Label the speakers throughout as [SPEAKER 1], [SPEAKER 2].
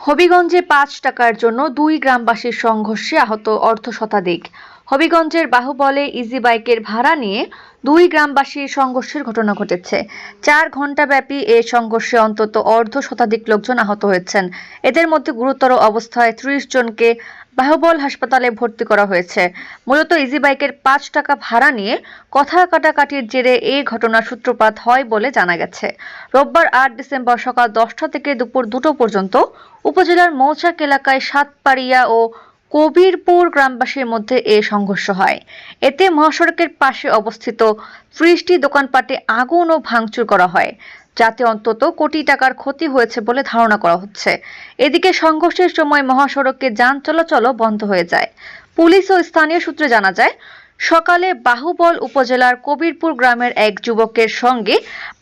[SPEAKER 1] হবিগঞ্জে পাঁচ টাকার জন্য দুই গ্রামবাসীর সংঘর্ষে আহত অর্ধ শতাধিক। হবিগঞ্জের বাহুবলে ইজি বাইকের ভাড়া নিয়ে দুই গ্রামবাসীর সংঘর্ষের ঘটনা ঘটেছে। চার ঘণ্টাব্যাপী এ সংঘর্ষে অন্তত অর্ধ শতাধিক লোকজন আহত হয়েছেন। এদের মধ্যে গুরুতর অবস্থায় ত্রিশ জনকে বাহুবল হাসপাতালে ভর্তি করা হয়েছে। মূলত ইজি বাইকের পাঁচ টাকা ভাড়া নিয়ে কথা কাটাকাটির জেরে এই ঘটনার সূত্রপাত হয় বলে জানা গেছে। রোববার আট ডিসেম্বর সকাল দশটা থেকে দুপুর দুটো পর্যন্ত উপজেলার মৌচাক এলাকায় সাতপাড়িয়া ও কবিরপুর গ্রামবাসীর মধ্যে এ সংঘর্ষ হয়। এতে মহাসড়কের পাশে অবস্থিত ফ্রিজটি দোকানপাটে আগুন ও ভাঙচুর করা হয়, যাতে অন্তত কোটি টাকার ক্ষতি হয়েছে বলে ধারণা করা হচ্ছে। এদিকে সংঘর্ষের সময় মহাসড়কে যান চলাচলও বন্ধ হয়ে যায়। পুলিশ ও স্থানীয় সূত্রে জানা যায় সকালে বাহুবল উপজেলার কবিরপুর গ্রামের এক যুবকের সঙ্গে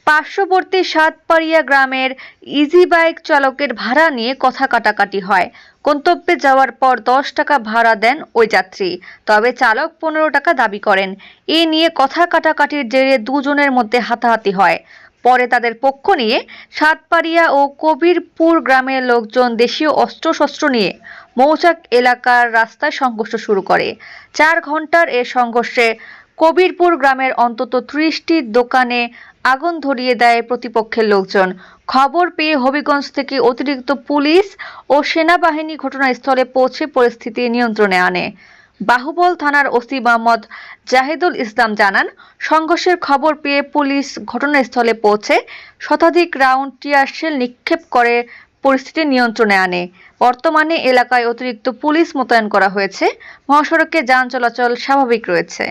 [SPEAKER 1] পার্শ্ববর্তী সাতপাড়িয়া গ্রামের ইজি বাইক চালকের ভাড়া নিয়ে কথা কাটাকাটি হয়। গন্তব্যে যাওয়ার পর দশ টাকা ভাড়া দেন ওই যাত্রী। তবে চালক পনেরো টাকা দাবি করেন। এ নিয়ে কথা কাটাকাটির জেরে দুজনের মধ্যে হাতাহাতি হয়। পরে তাদের পক্ষ নিয়ে সাতপাড়িয়া ও কবিরপুর গ্রামের লোকজন দেশীয় অস্ত্রশস্ত্র নিয়ে মৌচাক এলাকার রাস্তায় সংঘর্ষ শুরু করে। চার ঘণ্টার এ সংঘর্ষে কবিরপুর গ্রামের অন্তত ত্রিশটি দোকানে আগুন ধরিয়ে দেয় প্রতিপক্ষের লোকজন। খবর পেয়ে হবিগঞ্জ থেকে অতিরিক্ত পুলিশ ও সেনাবাহিনী ঘটনাস্থলে পৌঁছে পরিস্থিতি নিয়ন্ত্রণে আনে। বাহুবল থানার ওসি মোহাম্মদ জাহিদুল ইসলাম জানান, সংঘর্ষের খবর পেয়ে পুলিশ ঘটনাস্থলে পৌঁছে শতাধিক রাউন্ড টিয়ারশেল নিক্ষেপ করে পরিস্থিতি নিয়ন্ত্রণে আনে। বর্তমানে এলাকায় অতিরিক্ত পুলিশ মোতায়েন করা হয়েছে। মহাসড়কে যান চলাচল স্বাভাবিক রয়েছে।